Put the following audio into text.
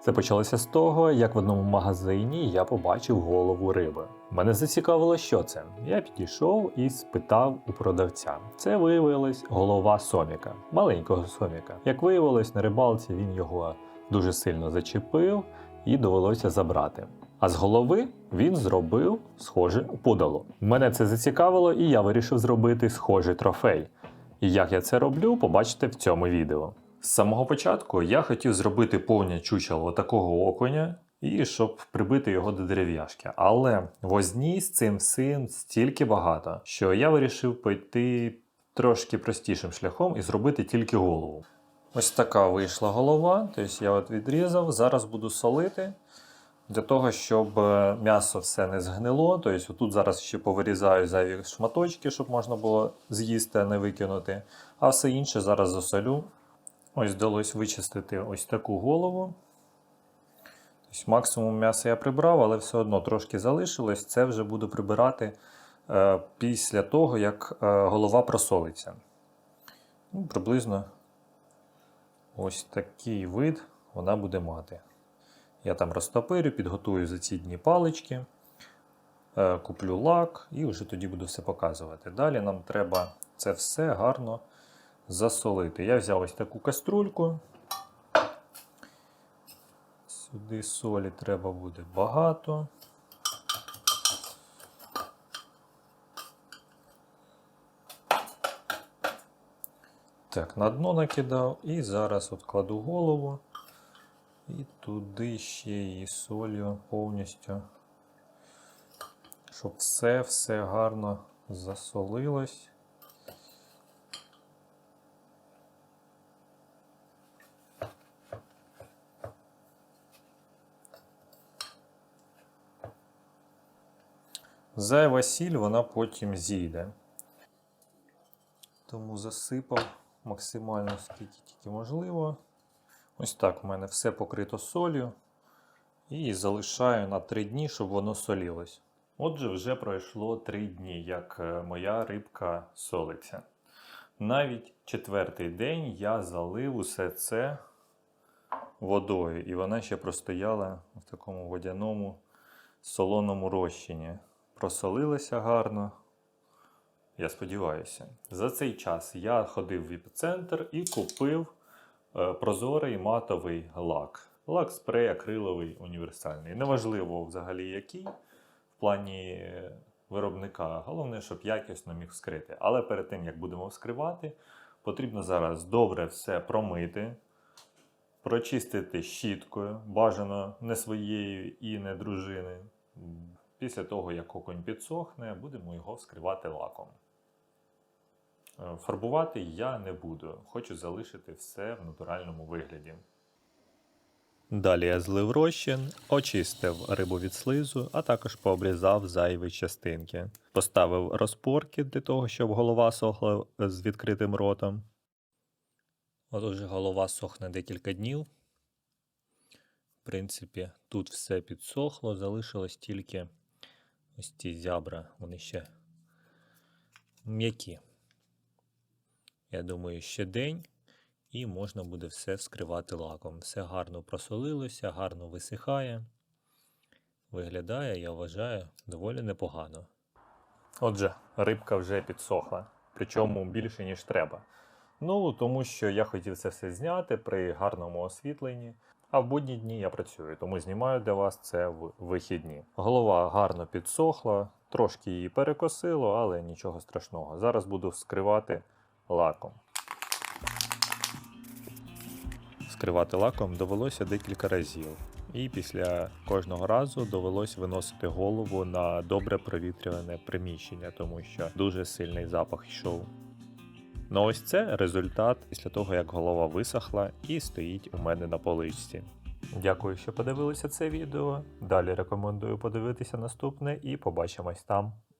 Це почалося з того, як в одному магазині я побачив голову риби. Мене зацікавило, що це. Я підійшов і спитав у продавця. Це виявилось голова соміка, маленького соміка. Як виявилось, на рибалці він його дуже сильно зачепив і довелося забрати. А з голови він зробив схоже подало. Мене це зацікавило, і я вирішив зробити схожий трофей. І як я це роблю, побачите в цьому відео. З самого початку я хотів зробити повне чучело такого окуня, і щоб прибити його до дерев'яшки. Але возні з цим всім стільки багато, що я вирішив пойти трошки простішим шляхом і зробити тільки голову. Ось така вийшла голова, тобто я от відрізав, зараз буду солити. Для того, щоб е, м'ясо все не згнило, тобто тут зараз ще повирізаю зайві шматочки, щоб можна було з'їсти, а не викинути. А все інше зараз засолю. Ось вдалося вичистити ось таку голову. Тобто максимум м'яса я прибрав, але все одно трошки залишилось. Це вже буду прибирати е, після того, як е, голова просолиться. Ну, приблизно ось такий вид вона буде мати. Я там розтопирю, підготую за ці дні палички, е, куплю лак і вже тоді буду все показувати. Далі нам треба це все гарно засолити. Я взяв ось таку каструльку. Сюди солі треба буде багато. Так, на дно накидав і зараз от кладу голову. І туди ще її солью повністю, щоб все все гарно засолилось. Зайва сіль вона потім зійде. Тому засипав максимально скільки тільки можливо. Ось так у мене все покрито солью. І залишаю на 3 дні, щоб воно солілось. Отже, вже пройшло 3 дні, як е, моя рибка солиться. Навіть четвертий день я залив усе це водою, і вона ще простояла в такому водяному солоному розчині. Просолилася гарно. Я сподіваюся. За цей час я ходив в епіцентр і купив е, прозорий матовий лак. Лак спрей акриловий універсальний. Неважливо взагалі який в плані виробника. Головне, щоб якісно міг вскрити. Але перед тим як будемо вскривати, потрібно зараз добре все промити, прочистити щіткою, бажано не своєю і не дружини. Після того, як окунь підсохне, будемо його вскривати лаком. Е, Фарбувати я не буду, хочу залишити все в натуральному вигляді. Далі я злив розчин, очистив рибу від слизу, а також пообрізав зайві частинки. Поставив розпорки для того, щоб голова сохла з відкритим ротом. От уже голова сохне декілька днів. В принципі, тут все підсохло, залишилось тільки ось ці зябра, вони ще м'які. Я думаю, ще день, і можна буде все вскривати лаком. Все гарно просолилося, гарно висихає. Виглядає, я вважаю, доволі непогано. Отже, рибка вже підсохла, причому більше, ніж треба. Ну, тому що я хотів це все зняти при гарному освітленні. А в будні дні я працюю, тому знімаю для вас це в вихідні. Голова гарно підсохла, трошки її перекосило, але нічого страшного. Зараз буду вскривати лаком. Скривати лаком довелося декілька разів, і після кожного разу довелось виносити голову на добре провітрюване приміщення, тому що дуже сильний запах йшов. Ну ось це результат після того, як голова висохла і стоїть у мене на поличці. Дякую, що подивилися це відео. Далі рекомендую подивитися наступне і побачимось там.